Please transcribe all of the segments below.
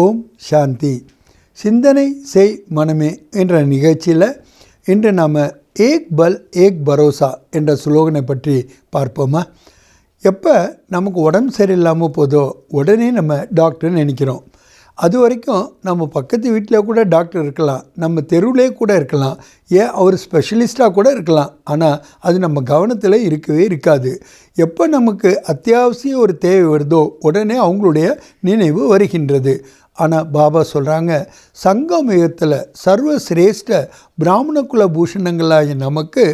ஓம் சாந்தி. சிந்தனை செய் மனமே என்ற நிகழ்ச்சியில் இன்று நாம் ஏக் பல் ஏக் பரோசா என்ற சுலோகனை பற்றி பார்ப்போமா? எப்போ நமக்கு உடம்பு சரியில்லாமல் போதோ உடனே நம்ம டாக்டர் நினைக்கிறோம். அது வரைக்கும் நம்ம பக்கத்து வீட்டில் கூட டாக்டர் இருக்கலாம் நம்ம தெருவிலே கூட இருக்கலாம் ஏன் அவர் ஸ்பெஷலிஸ்ட்டாக கூட இருக்கலாம் ஆனால் அது நம்ம கவனத்தில் இருக்கவே இருக்காது. எப்போ நமக்கு அத்தியாவசிய ஒரு தேவை வருதோ உடனே அவங்களுடைய நினைவு வருகின்றது. ஆனால் பாபா சொல்கிறாங்க சங்கமயத்தில் சர்வ சிரேஷ்ட பிராமண குல பூஷணங்களாகிய நமக்கு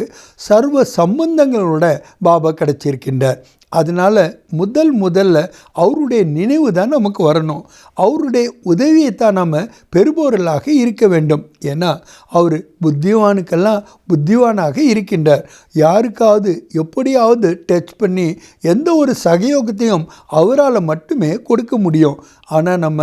சர்வ சம்பந்தங்களோட பாபா கிடச்சிருக்கின்றார். அதனால் முதல் முதல்ல அவருடைய நினைவு தான் நமக்கு வரணும். அவருடைய உதவியை தான் நம்ம பெறுபவர்களாக இருக்க வேண்டும். ஏன்னா அவர் புத்திவானுக்கெல்லாம் புத்திவானாக இருக்கின்றார். யாருக்காவது எப்படியாவது டச் பண்ணி எந்த ஒரு சகயோகத்தையும் அவரால் மட்டுமே கொடுக்க முடியும். ஆனால் நம்ம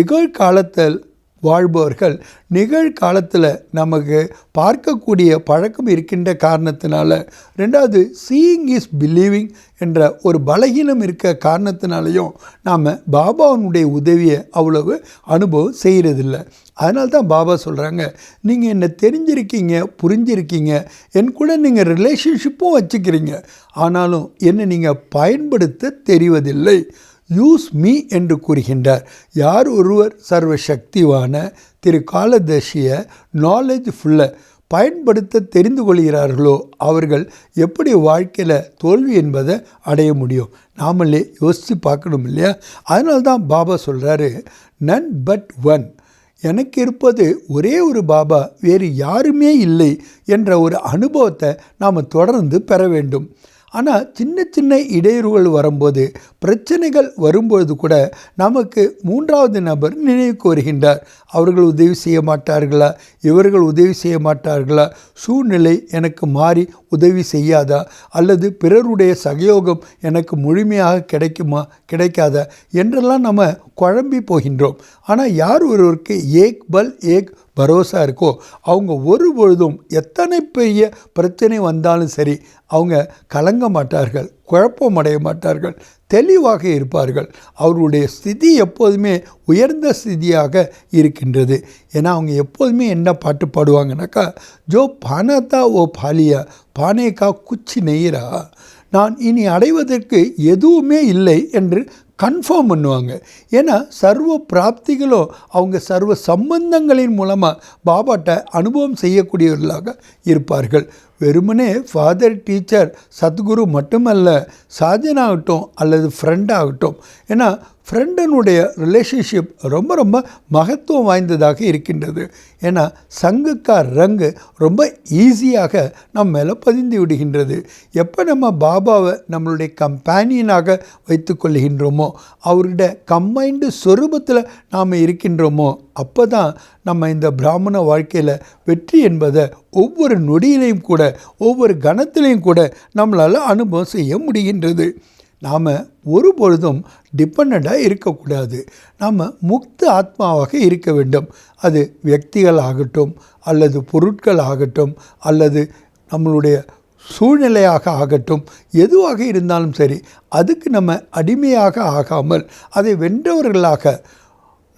நிகழ்காலத்தில் வாழ்பவர்கள் நிகழ்காலத்தில் நமக்கு பார்க்கக்கூடிய பழக்கம் இருக்கின்ற காரணத்தினால ரெண்டாவது சீயிங் இஸ் பிலீவிங் என்ற ஒரு பலகீனம் இருக்க காரணத்தினாலையும் நாம் பாபாவுடைய உதவியை அவ்வளவு அனுபவம் செய்கிறதில்ல அதனால தான் பாபா சொல்கிறாங்க நீங்கள் என்னை தெரிஞ்சிருக்கீங்க புரிஞ்சிருக்கீங்க என் கூட நீங்கள் ரிலேஷன்ஷிப்பும் வச்சுக்கிறீங்க. ஆனாலும் என்னை நீங்கள் பயன்படுத்த தெரிவதில்லை. யூஸ் மீ என்று கூறுகின்றார். யார் ஒருவர் சர்வ சக்திவான திரு காலதர்ஷிய நாலேஜ் ஃபுல்லை பயன்படுத்த தெரிந்து கொள்கிறார்களோ அவர்கள் எப்படி வாழ்க்கையில் தோல்வி என்பதை அடைய முடியும்? நாமளே யோசித்து பார்க்கணும் இல்லையா? அதனால தான் பாபா சொல்கிறாரு நன் பட் ஒன் எனக்கு இருப்பது ஒரே ஒரு பாபா வேறு யாருமே இல்லை என்ற ஒரு அனுபவத்தை நாம் தொடர்ந்து பெற வேண்டும். ஆனால் சின்ன சின்ன இடையூறுகள் வரும்போது பிரச்சனைகள் வரும்பொழுது கூட நமக்கு மூன்றாவது நபர் நினைவுக்கு வருகின்றார் அவர்கள் உதவி செய்ய மாட்டார்களா? இவர்கள் உதவி செய்ய மாட்டார்களா? சூழ்நிலை எனக்கு மாறி உதவி செய்யாதா? அல்லது பிறருடைய சகயோகம் எனக்கு முழுமையாக கிடைக்குமா? கிடைக்காதா? என்றெல்லாம் நம்ம குழம்பி போகின்றோம். ஆனால் யார் ஒருவருக்கு ஏக் பல் ஏக் பரோசா இருக்கோ அவங்க ஒரு பொழுதும் எத்தனை பெரிய பிரச்சனை வந்தாலும் சரி அவங்க கலங்க மாட்டார்கள் குழப்பம் அடைய மாட்டார்கள் தெளிவாக இருப்பார்கள். அவர்களுடைய ஸ்திதி எப்போதுமே உயர்ந்த ஸ்திதியாக இருக்கின்றது. ஏன்னா அவங்க எப்போதுமே என்ன பாட்டு பாடுவாங்கனாக்கா ஜோ பானத்தா ஓ பாலியா பானேக்கா குச்சி நெய்யரா நான் இனி அடைவதற்கு எதுவுமே இல்லை என்று கன்ஃபார்ம் பண்ணுவாங்க. ஏன்னா சர்வ பிராப்திகளோ அவங்க சர்வ சம்பந்தங்களின் மூலமாக பாபாட்ட அனுபவம் செய்யக்கூடியவர்களாக இருப்பார்கள். வெறுமனே ஃபாதர் டீச்சர் சத்குரு மட்டுமல்ல சாஜனாகட்டும் அல்லது ஃப்ரெண்டாகட்டும் ஏன்னா ஃப்ரெண்டனுடைய ரிலேஷன்ஷிப் ரொம்ப ரொம்ப மகத்துவம் வாய்ந்ததாக இருக்கின்றது. ஏன்னா சங்குக்கார் ரங்கு ரொம்ப ஈஸியாக நம் மேலே பதிந்து விடுகின்றது. எப்போ நம்ம பாபாவை நம்மளுடைய கம்பேனியனாக வைத்து கொள்கின்றோமோ அவருடைய கம்பைண்டு சொரூபத்தில் நாம் இருக்கின்றோமோ அப்போ தான் நம்ம இந்த பிராமண வாழ்க்கையில் வெற்றி என்பதை ஒவ்வொரு நொடியிலையும் கூட ஒவ்வொரு கணத்திலையும் கூட நம்மளால் அனுபவம் செய்ய முடிகின்றது. நாம் ஒரு பொழுதும் டிபெண்ட்டாக இருக்கக்கூடாது. நாம் முக்த ஆத்மாவாக இருக்க வேண்டும். அது வியக்திகள் ஆகட்டும் அல்லது பொருட்கள் ஆகட்டும் அல்லது நம்மளுடைய சூழ்நிலையாக ஆகட்டும் எதுவாக இருந்தாலும் சரி அதுக்கு நம்ம அடிமையாக ஆகாமல் அதை வென்றவர்களாக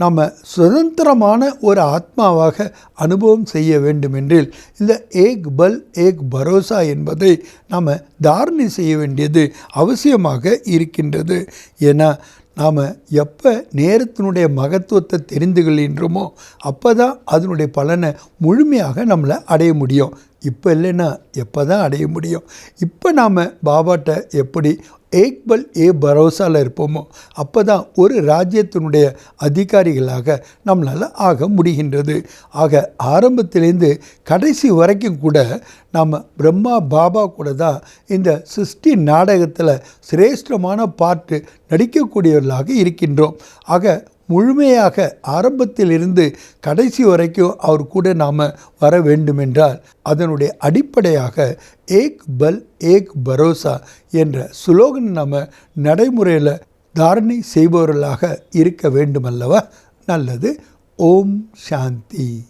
நாம் சுதந்திரமான ஒரு ஆத்மாவாக அனுபவம் செய்ய வேண்டுமென்றில் இந்த ஏக் பல் ஏக் பரோசா என்பதை நாம் தாரணை செய்ய வேண்டியது அவசியமாக இருக்கின்றது. ஏன்னா நாம் எப்போ நேரத்தினுடைய மகத்துவத்தை தெரிந்து கொள்கின்றோமோ அப்போ தான் அதனுடைய பலனை முழுமையாக நம்மளை அடைய முடியும். இப்போ இல்லைன்னா எப்போ தான் அடைய முடியும்? இப்போ நாம் பாபாட்ட எப்படி ஏக்பல் ஏ பரோசாவில் இருப்போமோ அப்போ தான் ஒரு ராஜ்யத்தினுடைய அதிகாரிகளாக நம்மளால் ஆக முடிகின்றது. ஆக ஆரம்பத்திலேருந்து கடைசி வரைக்கும் கூட நாம் பிரம்மா பாபா கூட தான் இந்த சிருஷ்டி நாடகத்தில் சிரேஷ்டமான பாட்டு நடிக்கக்கூடியவர்களாக இருக்கின்றோம். ஆக முழுமையாக ஆரம்பத்திலிருந்து கடைசி வரைக்கும் அவர் கூட நாம் வர வேண்டுமென்றால் அதனுடைய அடிப்படையாக ஏக் பல் ஏக் பரோசா என்ற சுலோகன் நாம் நடைமுறையில் தாரணை செய்பவர்களாக இருக்க வேண்டுமல்லவா? நல்லது. ஓம் சாந்தி.